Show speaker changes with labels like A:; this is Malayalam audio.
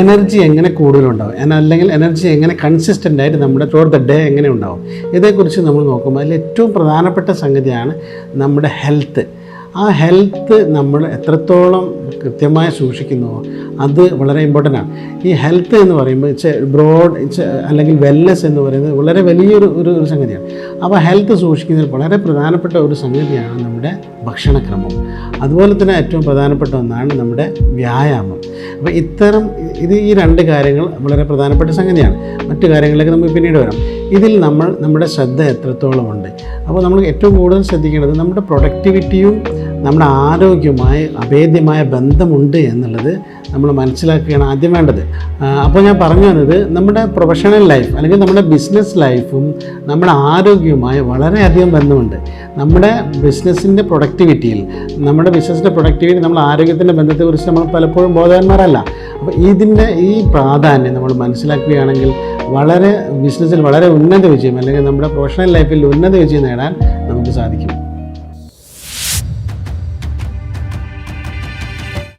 A: എനർജി എങ്ങനെ കൂടുതലുണ്ടാവും? അല്ലെങ്കിൽ എനർജി എങ്ങനെ കൺസിസ്റ്റന്റ് ആയിട്ട് നമ്മുടെ ടോർ ദ ഡേ എങ്ങനെ ഉണ്ടാവും? ഇതേക്കുറിച്ച് നമ്മൾ നോക്കുമ്പോൾ അതിൽ ഏറ്റവും പ്രധാനപ്പെട്ട സംഗതിയാണ് നമ്മുടെ ഹെൽത്ത് ആ ഹെൽത്ത് നമ്മൾ എത്രത്തോളം കൃത്യമായി സൂക്ഷിക്കുന്നുവോ അത് വളരെ ഇമ്പോർട്ടന്റ് ആണ്. ഈ ഹെൽത്ത് എന്ന് പറയുമ്പോൾ ഇറ്റ്സ് ബ്രോഡ് ഇറ്റ്സ് അല്ലെങ്കിൽ വെൽനെസ് എന്ന് പറയുന്നത് വളരെ വലിയൊരു ഒരു ഒരു സംഗതിയാണ്. അപ്പോൾ ഹെൽത്ത് സൂക്ഷിക്കുന്നതിൽ വളരെ പ്രധാനപ്പെട്ട ഒരു സംഗതിയാണ് നമ്മുടെ ഭക്ഷണക്രമം. അതുപോലെ തന്നെ ഏറ്റവും പ്രധാനപ്പെട്ട ഒന്നാണ് നമ്മുടെ വ്യായാമം. അപ്പോൾ ഇത്തരം ഇത് ഈ രണ്ട് കാര്യങ്ങൾ വളരെ പ്രധാനപ്പെട്ട സംഗതിയാണ്. മറ്റു കാര്യങ്ങളിലേക്ക് നമുക്ക് പിന്നീട് വരാം. ഇതിൽ നമ്മൾ നമ്മുടെ ശ്രദ്ധ എത്രത്തോളം ഉണ്ട്? അപ്പോൾ നമ്മൾ ഏറ്റവും കൂടുതൽ ശ്രദ്ധിക്കേണ്ടത് നമ്മുടെ പ്രൊഡക്ടിവിറ്റിയും നമ്മുടെ ആരോഗ്യവുമായി അഭേദ്യമായ ബന്ധമുണ്ട് എന്നുള്ളത് നമ്മൾ മനസ്സിലാക്കുകയാണ് ആദ്യം വേണ്ടത്. അപ്പോൾ ഞാൻ പറഞ്ഞു വന്നത് നമ്മുടെ പ്രൊഫഷണൽ ലൈഫ് അല്ലെങ്കിൽ നമ്മുടെ ബിസിനസ് ലൈഫും നമ്മുടെ ആരോഗ്യവുമായി വളരെയധികം ബന്ധമുണ്ട്. നമ്മുടെ ബിസിനസ്സിന്റെ പ്രൊഡക്ടിവിറ്റിയിൽ നമ്മുടെ ബിസിനസ്സിന്റെ പ്രൊഡക്ടിവിറ്റി നമ്മുടെ ആരോഗ്യത്തിന്റെ ബന്ധത്തെക്കുറിച്ച് നമ്മൾ പലപ്പോഴും ബോധവാന്മാരല്ല. അപ്പോൾ ഇതിന്റെ ഈ പ്രാധാന്യം നമ്മൾ മനസ്സിലാക്കുകയാണെങ്കിൽ വളരെ ബിസിനസ്സിൽ വളരെ ഉന്നത വിജയം അല്ലെങ്കിൽ നമ്മുടെ പ്രൊഫഷണൽ ലൈഫിൽ ഉന്നത വിജയം നേടാൻ നമുക്ക് സാധിക്കും.